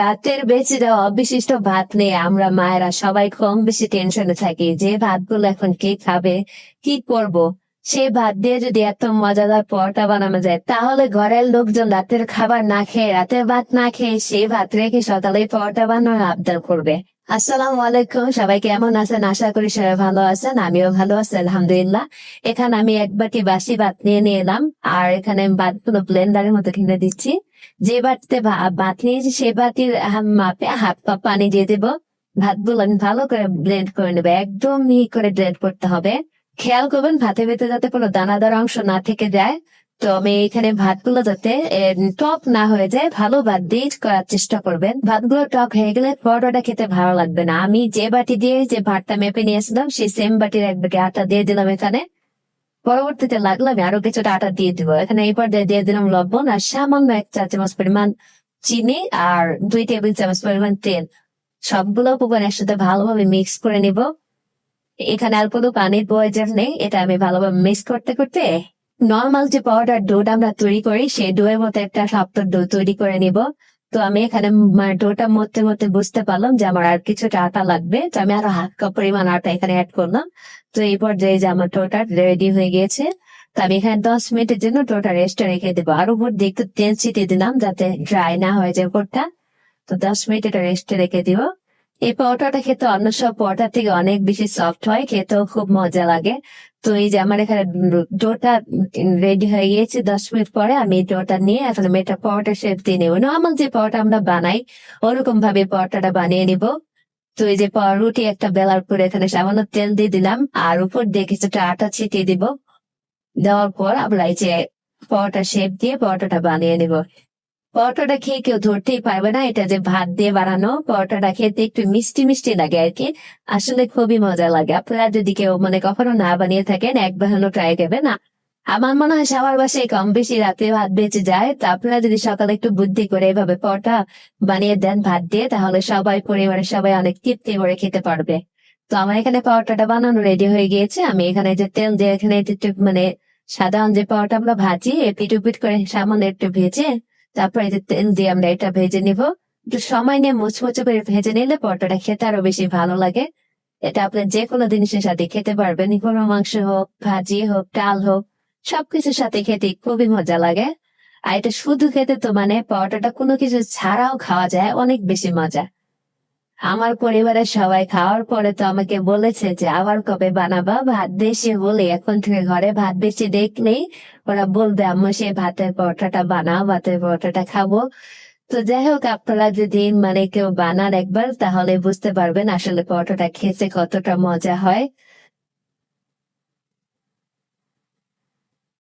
রাতের বেঁচে যাওয়া অবিশিষ্ট ভাত নিয়ে আমরা মায়েরা সবাই কম বেশি টেনশনে থাকি, যে ভাতগুলো এখন কে খাবে, কি করব? সে ভাত দিয়ে যদি এত মজাদার পরোটা বানানো যায়, তাহলে ঘরের লোকজন রাতের খাবার না খেয়ে, রাতের ভাত না খেয়ে সে ভাত রেখে সকালে পরোটা বানানোর আবদার করবে। আসসালামু আলাইকুম, সবাই কেমন আছেন? আশা করি সবাই ভালো আছেন, আমিও ভালো আছি, আলহামদুলিল্লাহ। এখানে আমি এক বাটি বাসি ভাত নিয়ে নিয়ে এলাম আর এখানে আমি ভাতগুলো ব্লেন্ডারের মতো কিনে দিচ্ছি। যে বাটিতে ভাত নিয়েছি, সে বাটির মাপে হাফ কাপ পানি দিয়ে দেবো। ভাতগুলো আমি ভালো করে ব্লেন্ড করে নেব, একদম মিহি করে ব্লেন্ড করতে হবে। খেয়াল করবেন, ভাতের ভেতরে যাতে কোনো দানাদার অংশ না থেকে যায়। তো আমি এখানে ভাতগুলো যাতে টক না হয়ে যায়, ভালো ভাত দিয়ে করার চেষ্টা করবেন। ভাতগুলো টক হয়ে গেলে পরোটাটা খেতে ভালো লাগবে না। আমি যে বাটি দিয়ে যে ভাতটা মেপে নিয়েছিলাম, সেই সেম বাটির এক আটা দিয়ে দিলাম এখানে। পরবর্তীতে লাগলে আমি আরও কিছুটা আটা দিয়ে দিব। এখানে এই পর্যায়ে দিয়ে দিলাম লবণ আর সামান্য এক চা চামচ পরিমাণ চিনি আর দুই টেবিল চামচ পরিমাণ তেল। সবগুলো উপকরণ একসাথে ভালোভাবে মিক্স করে নিব। এখানে আর কোনো পানির প্রয়োজন নেই। এটা আমি ভালোভাবে মিক্স করতে করতে নর্মাল যে পাউডার ডোটা আমরা তৈরি করি, সেই ডোয়ের মতো একটা শক্ত ডো তৈরি করে নিব। তো আমি এখানে ডোটা মধ্যে মধ্যে বুঝতে পারলাম যে আমার আর কিছুটা আটা লাগবে। তো আমি আরও হাফ কাপ পরিমাণ আটা এখানে অ্যাড করলাম। তো এই পর্যায়ে যে আমার ডোটা রেডি হয়ে গিয়েছে, তো আমি এখানে দশ মিনিটের জন্য ডোটা রেস্টে রেখে দেবো। আর উপর দিয়ে একটু তেল ছিটিয়ে দিলাম যাতে ড্রাই না হয়ে যায় উপরটা। তো দশ মিনিট এটা রেস্টে রেখে দিব। এই পরোটাটা খেতে অন্য সব পরোটার থেকে অনেক বেশি সফট হয়, খেতেও খুব মজা লাগে। তো এই যে আমার এখানে ডোটা রেডি হয়ে গিয়েছে দশ মিনিট পরে, আমি ডোটা নিয়ে এখন আমি এটা পরোটা শেপ দিয়ে নেব। নর্মাল যে পরোটা আমরা বানাই, ওরকম ভাবে পরোটাটা বানিয়ে নিব। তো এই যে রুটি একটা বেলার পরে এখানে সামান্য তেল দিয়ে দিলাম, আর উপর দিয়ে কিছুটা আটা ছিটিয়ে দিব। দেওয়ার পর আমরা এই যে পরোটা শেপ দিয়ে পরোটাটা বানিয়ে নিব। পরোটাটা খেয়ে কেউ ধরতেই পারবে না। এটা যে ভাত দিয়ে বানানো, পরোটাটা খেতে একটু মিষ্টি মিষ্টি লাগে আর কি। আসলে খুবই মজা লাগে। আপনারা যদি কেউ মানে কখনো না বানিয়ে থাকেন একবার হলো ট্রাই করবে না। আমার মনে হয় সবার বাসায় কম বেশি রাতে ভাত বেঁচে যায়। তা আপনারা যদি সকালে একটু বুদ্ধি করে এভাবে পরোটা বানিয়ে দেন ভাত দিয়ে, তাহলে সবাই পরিবারের সবাই অনেক তৃপ্তি করে খেতে পারবে। তো আমার এখানে পরোটাটা বানানো রেডি হয়ে গিয়েছে। আমি এখানে যে তেল দিয়ে এখানে মানে সাধারণ যে পরোটা আমরা ভাজি এপিট উপিট করে সামান্য একটু ভেজে তারপরে যে তেল দিয়ে আমরা এটা ভেজে নিব। একটু সময় নিয়ে মুচমুচে করে ভেজে নিলে পরোটাটা খেতে আরও বেশি ভালো লাগে। এটা আপনি যে কোনো জিনিসের সাথে খেতে পারবেন। গরু মাংস হোক, ভাজি হোক, ডাল হোক, সবকিছুর সাথে খেতে খুবই মজা লাগে। আর এটা শুধু খেতে তো মানে পরোটাটা কোনো কিছু ছাড়াও খাওয়া যায়, অনেক বেশি মজা। আমার পরিবারের সবাই খাওয়ার পরে তো আমাকে বলেছে যে, আবার কবে বানাবা? ভাত বেশি হলে এখন থেকে ঘরে ভাত বেশি দেখলেই ওরা বলবে আমি সেই ভাতের পরোটাটা বানাও, ভাতের পরোটাটা খাব। তো যাই হোক আপনারা যদি মানে কেউ বানান একবার, তাহলে বুঝতে পারবেন আসলে পরোটাটা খেতে কতটা মজা হয়।